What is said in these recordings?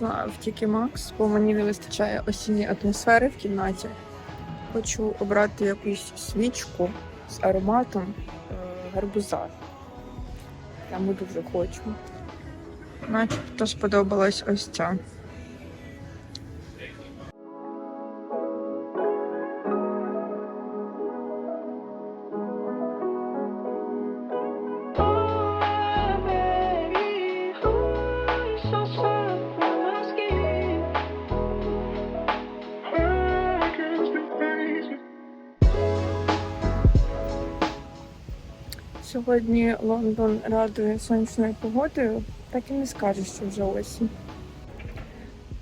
Прийшла в Тікі Макс, бо мені не вистачає осінньої атмосфери в кімнаті. Хочу обрати якусь свічку з ароматом е, гарбуза. Я дуже хочу. Начебто сподобалась ось ця. Сьогодні Лондон радує сонячною погодою, так і не скажеш, що вже осінь.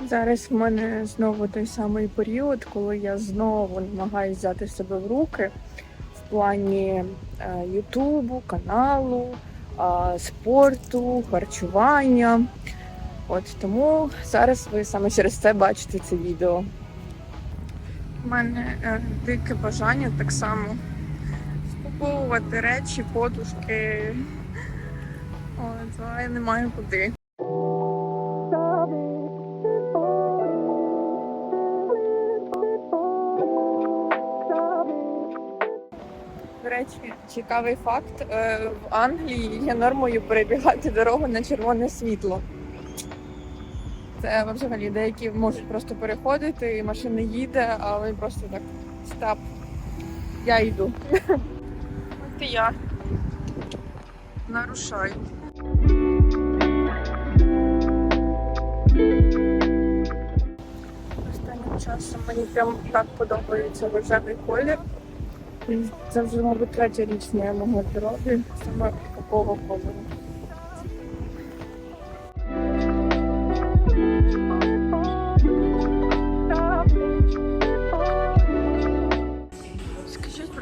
Зараз в мене знову той самий період, коли я знову намагаюся взяти себе в руки в плані е, Ютубу, каналу, спорту, харчування. От тому зараз ви саме через це бачите це відео. У мене е, дике бажання так само скуповувати речі, подушки. От, але я не маю куди. До речі, цікавий факт. е, В Англії є нормою перебігати дорогу на червоне світло. Це взагалі деякі можуть просто переходити, і машина їде, а вони просто так стап. Я йду. І я нарушаю. Останнім часом мені прям так подобається рожевий колір. Це вже, мабуть, третя річ моєму гардеробі саме такого кольору.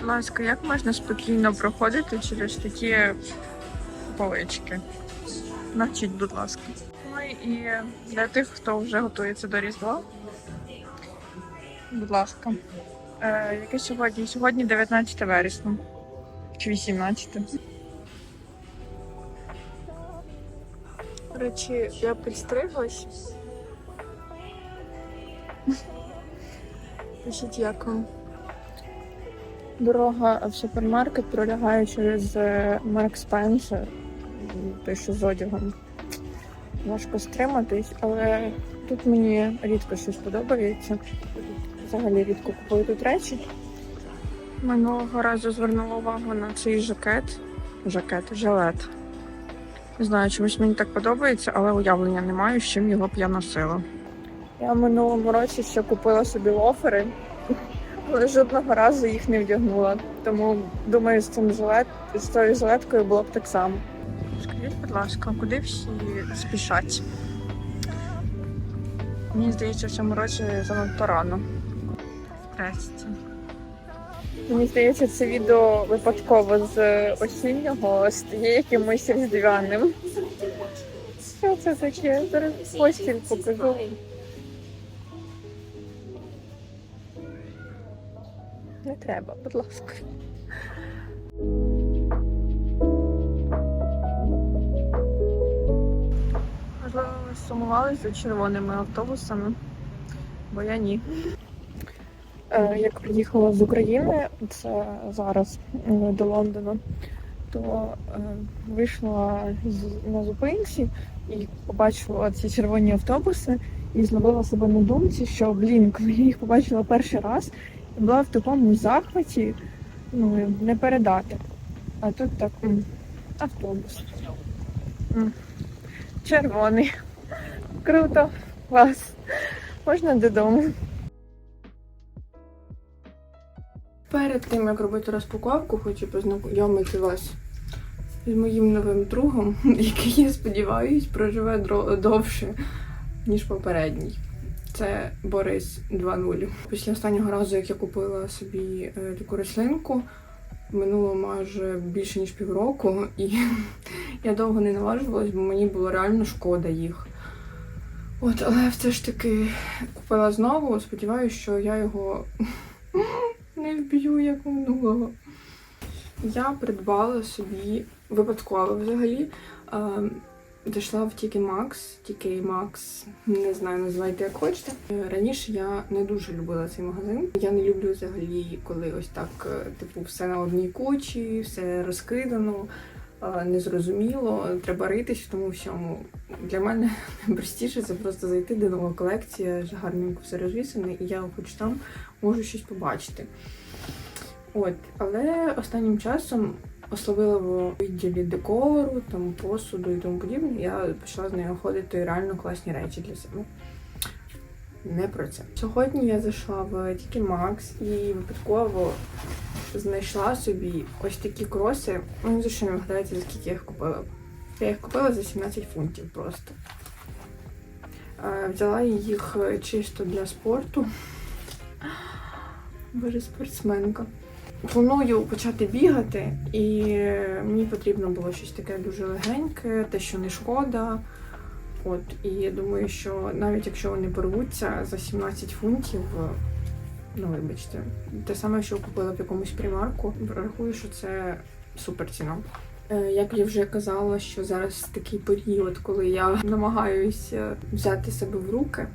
Ласка, як можна спокійно проходити через такі полички? Навчіть, будь ласка. Ну і для тих, хто вже готується до Різдва. Будь ласка. Е, яке сьогодні? Сьогодні 19 вересня. Чи 18. До речі, я підстриглась. Пишіть як вам. Дорога в супермаркет пролягає через е, Марк Спенсер, той, що з одягом. Важко стриматись, але тут мені рідко щось подобається. Взагалі рідко купую тут речі. Минулого разу звернула увагу на цей жакет. Жакет, жилет. Не знаю, чомусь мені так подобається, але уявлення не маю, з чим його б я носила. Я в минулому році ще купила собі лофери, але жодного разу їх не вдягнула. Тому думаю, з цим жилет, з тою жилеткою було б так само. Скажіть, будь ласка, куди всі спішать? Мені здається, в цьому році занадто рано. Здрасте. Мені здається, це відео випадково з осіннього стає якимось різдвяним. Що це таке? Зараз постіль покажу. Треба, будь ласка. Можливо, ви сумували за червоними автобусами, бо я ні. Е, Як приїхала з України, це зараз е, до Лондона, то е, вийшла на зупинці і побачила ці червоні автобуси і зловила себе на думці, що блін, коли я їх побачила перший раз, була в такому захваті, ну не передати. А тут так автобус. Червоний. Круто, клас. Можна додому. Перед тим, як робити розпаковку, хочу познайомити вас з моїм новим другом, який, я сподіваюсь, проживе довше, ніж попередній. Це Борис 2.0. Після останнього разу, як я купила собі е, таку рослинку, минуло майже більше ніж півроку, і я довго не наважувалась, бо мені було реально шкода їх. От, але все ж таки купила знову. Сподіваюся, що я його не вб'ю як минулого. Я придбала собі випадково взагалі Зайшла в TK Maxx, TK Maxx, не знаю, називайте як хочете. Раніше я не дуже любила цей магазин. Я не люблю взагалі, коли ось так, е, типу, все на одній кучі, все розкидано, е, незрозуміло, треба ритись в тому всьому. Для мене найпростіше це просто зайти де нова колекція, гарненько все розвісане, і я хоч там можу щось побачити. От, але останнім часом особливо в відділі декору, там посуду і тому подібне, я почала з нею ходити реально класні речі для себе. Не про це. Сьогодні я зайшла в TK Maxx і випадково знайшла собі ось такі кроси. Ну, за що не вгадаєте, за скільки я їх купила. Я їх купила за 17 фунтів просто. Взяла їх чисто для спорту. Боже, спортсменка. Планую почати бігати, і мені потрібно було щось таке дуже легеньке, те, що не шкода. От, і я думаю, що навіть якщо вони порвуться за 17 фунтів, ну вибачте, те саме, що купила в якомусь примарку, рахую, що це супер ціна. Е, Як я вже казала, що зараз такий період, коли я намагаюся взяти себе в руки.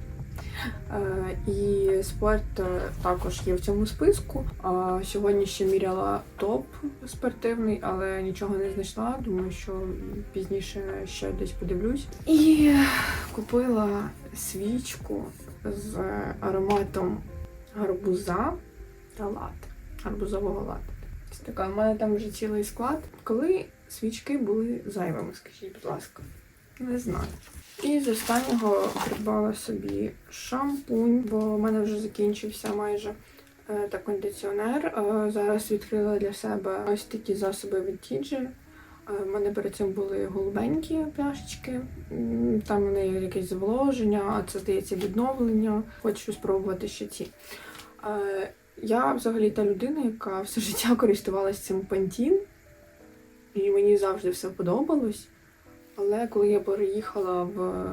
Е, І спорт е, також є в цьому списку. Сьогодні ще міряла топ спортивний, але нічого не знайшла. Думаю, що пізніше ще десь подивлюсь. І купила свічку з ароматом гарбуза та лати. Гарбузового. Ось така, у мене там вже цілий склад. Коли свічки були зайвими, скажіть, будь ласка. Не знаю. І з останнього придбала собі шампунь, бо в мене вже закінчився майже е, та кондиціонер. Е, Зараз відкрила для себе ось такі засоби від Тіджі. У мене перед цим були голубенькі пляшечки. Там вони якесь зволоження, а це здається відновлення. Хочу спробувати ще ці. Е, Я взагалі та людина, яка все життя користувалася цим пантін, і мені завжди все подобалось. Але коли я переїхала в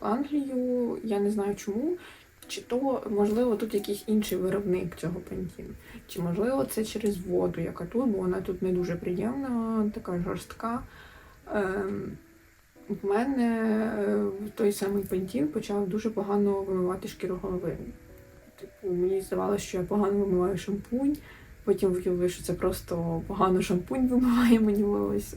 Англію, я не знаю чому. Чи то, можливо, тут якийсь інший виробник цього пантіну. Чи можливо це через воду, яка тут, бо вона тут не дуже приємна, така жорстка. Ем, в мене е, той самий пантін почав дуже погано вимивати шкіру голови. Типу, мені здавалося, що я погано вимиваю шампунь, потім виявилося, що це просто погано шампунь вимиває мені волосся.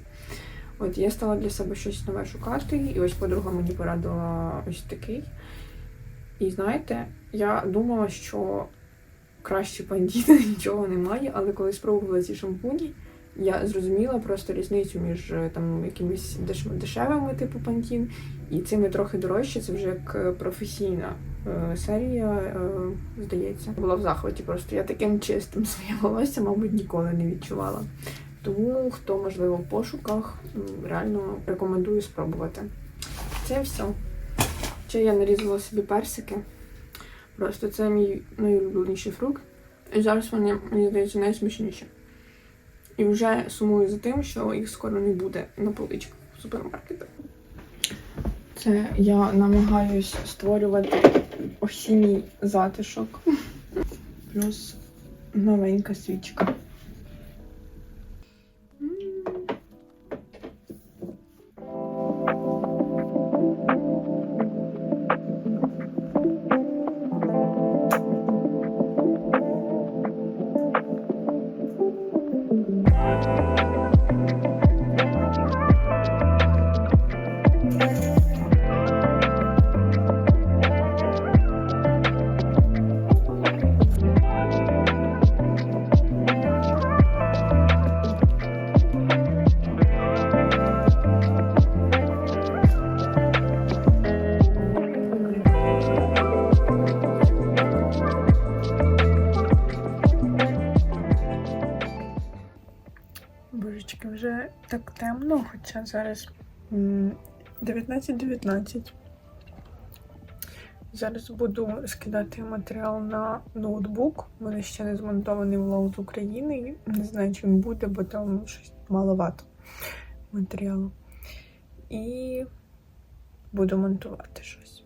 От я стала для себе щось нове шукати, і ось подруга мені порадила ось такий. І знаєте, я думала, що краще пандіни нічого немає, але коли спробувала ці шампуні, я зрозуміла просто різницю між е, там якимись деш- дешевими, типу пантін, і цими трохи дорожче. Це вже як е, професійна е, серія, здається. Була в захваті просто. Я таким чистим своє волосся, мабуть, ніколи не відчувала. Тому, хто, можливо, в пошуках, реально рекомендую спробувати. Це все. Ще я нарізала собі персики. Просто це мій найулюбленіший фрукт. І зараз вони, мені здається, найсмачніші. І вже сумую за тим, що їх скоро не буде на поличках в супермаркетах. Це я намагаюсь створювати осінній затишок. Плюс новенька свічка. Так темно, хоча зараз 19.19. Зараз буду скидати матеріал на ноутбук. У мене ще не змонтований влог з України. Не знаю, чи він буде, бо там щось маловато матеріалу. І буду монтувати щось.